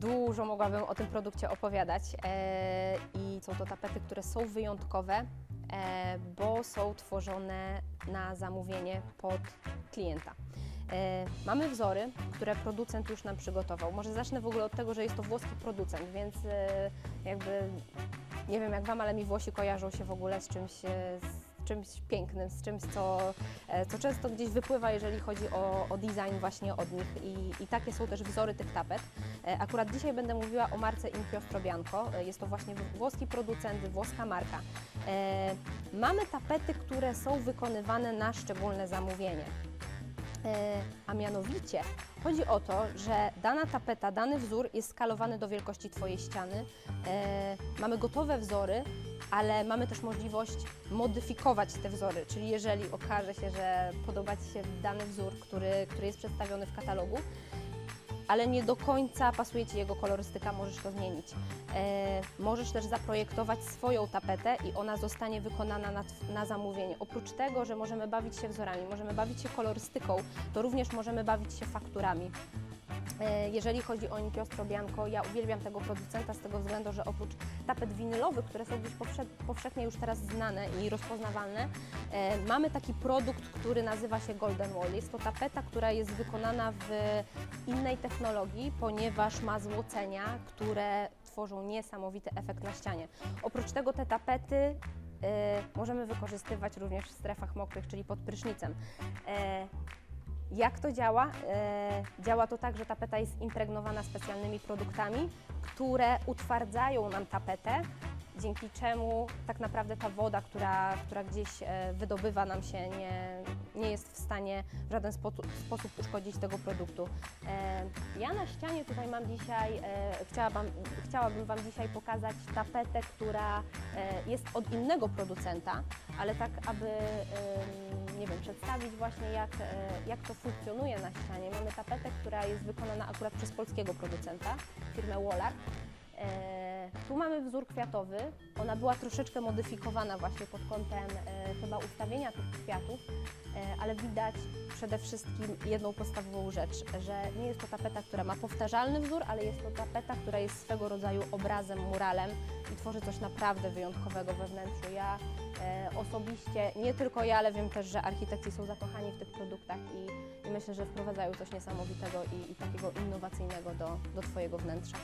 Dużo mogłabym o tym produkcie opowiadać e, i są to tapety, które są wyjątkowe, e, bo są tworzone na zamówienie pod klienta. E, Mamy wzory, które producent już nam przygotował. Może zacznę w ogóle od tego, że jest to włoski producent, więc jakby nie wiem jak Wam, ale mi Włosi kojarzą się w ogóle z czymś, z czymś pięknym, z czymś, co, e, co często gdzieś wypływa, jeżeli chodzi o, o design właśnie od nich i, i takie są też wzory tych tapet. E, Akurat dzisiaj będę mówiła o marce Inchiostro Bianco. E, Jest to właśnie włoski producent, włoska marka. Mamy tapety, które są wykonywane na szczególne zamówienie. E, A mianowicie chodzi o to, że dana tapeta, dany wzór jest skalowany do wielkości Twojej ściany. E, Mamy gotowe wzory, ale mamy też możliwość modyfikować te wzory, czyli jeżeli okaże się, że podoba Ci się dany wzór, który, który jest przedstawiony w katalogu, ale nie do końca pasuje Ci jego kolorystyka, możesz to zmienić. E, możesz też zaprojektować swoją tapetę i ona zostanie wykonana na, na zamówienie. Oprócz tego, że możemy bawić się wzorami, możemy bawić się kolorystyką, to również możemy bawić się fakturami. E, Jeżeli chodzi o Inchiostro Bianco, ja uwielbiam tego producenta z tego względu, że oprócz tapet winylowych, które są gdzieś powsze- powszechnie już teraz znane i rozpoznawalne, e, mamy taki produkt, który nazywa się Golden Wall. Jest to tapeta, która jest wykonana w innej technologii, ponieważ ma złocenia, które tworzą niesamowity efekt na ścianie. Oprócz tego te tapety e, możemy wykorzystywać również w strefach mokrych, czyli pod prysznicem. E, jak to działa? E, działa to tak, że tapeta jest impregnowana specjalnymi produktami, które utwardzają nam tapetę, dzięki czemu tak naprawdę ta woda, która, która gdzieś e, wydobywa nam się, nie, nie jest w stanie w żaden sposób, uszkodzić tego produktu. E, ja na ścianie tutaj mam dzisiaj, e, chciałabym, chciałabym Wam dzisiaj pokazać tapetę, która jest od innego producenta, ale tak, aby nie wiem, przedstawić właśnie jak, jak to funkcjonuje na ścianie. Mamy tapetę, która jest wykonana akurat przez polskiego producenta, firmę Wallart. Tu mamy wzór kwiatowy. Ona była troszeczkę modyfikowana właśnie pod kątem e, chyba ustawienia tych kwiatów, e, ale widać przede wszystkim jedną podstawową rzecz, że nie jest to tapeta, która ma powtarzalny wzór, ale jest to tapeta, która jest swego rodzaju obrazem, muralem i tworzy coś naprawdę wyjątkowego we wnętrzu. Ja e, osobiście, nie tylko ja, ale wiem też, że architekci są zakochani w tych produktach i, i myślę, że wprowadzają coś niesamowitego i, i takiego innowacyjnego do, do Twojego wnętrza.